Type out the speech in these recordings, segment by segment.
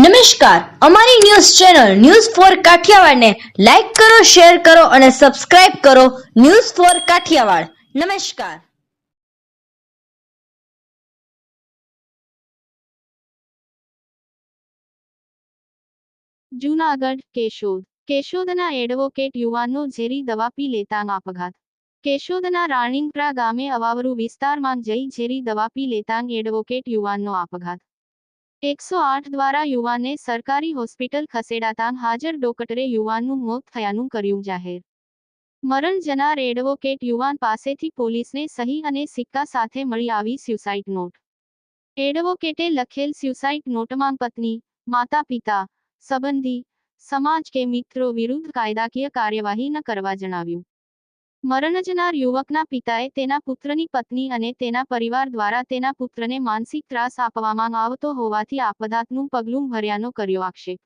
નમસ્કાર. અમારી news channel news for કાઠિયાવાડને લાઈક કરો, શેર કરો અને સબસ્ક્રાઇબ કરો ન્યૂઝ ફોર કાઠિયાવાડ. નમસ્કાર. જૂનાગઢ, કેશોદ. કેશોદના એડવોકેટ યુવાનનો ઝેરી દવા પી લેતા અપઘાત. કેશોદના રાણીંગપરા ગામે અવાવરુ વિસ્તારમાં જઈ ઝેરી દવા પી લેતા એડવોકેટ યુવાનનો આપઘાત એકસો આઠ દ્વારા યુવાનને સરકારી હોસ્પિટલ ખસેડાતા હાજર ડોક્ટરે યુવાનનું મોત થયાનું કર્યું જાહેર. મરણ જનાર એડવોકેટ યુવાન પાસેથી પોલીસને સહી અને સિક્કા સાથે મળી આવી સ્યુસાઇડ નોટ. એડવોકેટે લખેલ સ્યુસાઇડ નોટમાં પત્ની, માતા પિતા, સંબંધી, સમાજ કે મિત્રો વિરુદ્ધ કાયદાકીય કાર્યવાહી ન કરવા જણાવ્યું. મરણ જનાર યુવકના પિતાએ તેના પુત્રની પત્ની અને તેના પરિવાર દ્વારા તેના પુત્રને માનસિક ત્રાસ આપવામાં આવતો હોવાથી આપઘાતનું પગલું ભર્યાનો કર્યો આક્ષેપ.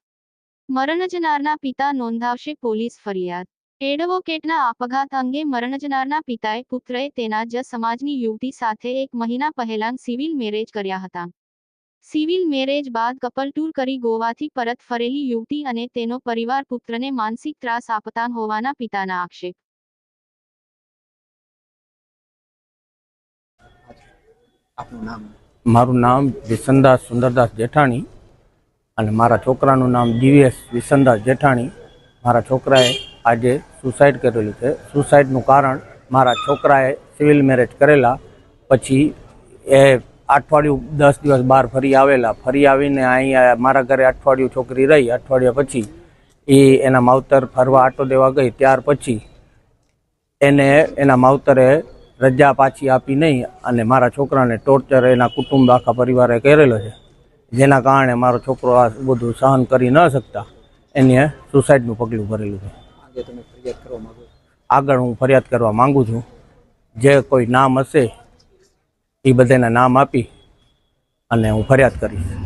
મરણ જનારના પિતા નોંધાવશે પોલીસ ફરિયાદ. એડવોકેટના આપઘાત અંગે મરણ જનારના પિતાએ પુત્રએ તેના જ સમાજની યુવતી સાથે એક મહિના પહેલાં સિવિલ મેરેજ કર્યા હતા. સિવિલ મેરેજ બાદ કપલ ટૂર કરી ગોવાથી પરત ફરેલી યુવતી અને તેનો પરિવાર પુત્રને માનસિક ત્રાસ આપતા હોવાના પિતાના આક્ષેપ. આપનું નામ? મારું નામ વિસનદાસ સુંદરદાસ જેઠાણી અને મારા છોકરાનું નામ દિવ્યેશ વિસનદાસ જેઠાણી. મારા છોકરાએ આજે સુસાઇડ કરેલું છે. સુસાઇડનું કારણ મારા છોકરાએ સિવિલ મેરેજ કરેલા. પછી એ અઠવાડિયું દસ દિવસ બહાર ફરી આવેલા. ફરી આવીને અહીંયા મારા ઘરે અઠવાડિયું છોકરી રહી. અઠવાડિયા પછી એ એના માવતર ફરવા આટો દેવા ગઈ. ત્યાર પછી એને એના માવતરે રજા પાછી આપી નહીં અને મારા છોકરાને ટોર્ચર એના કુટુંબ આખા પરિવારે કરેલો છે. જેના કારણે મારો છોકરો આ બધું સહન કરી ન શકતા. એને સુસાઇડનું પગલું ભરેલું છે. આજે તમે ફરિયાદ કરવા માંગો છો? આગળ હું ફરિયાદ કરવા માંગુ છું. જે કોઈ નામ હશે એ બધાના નામ આપી અને હું ફરિયાદ કરીશ.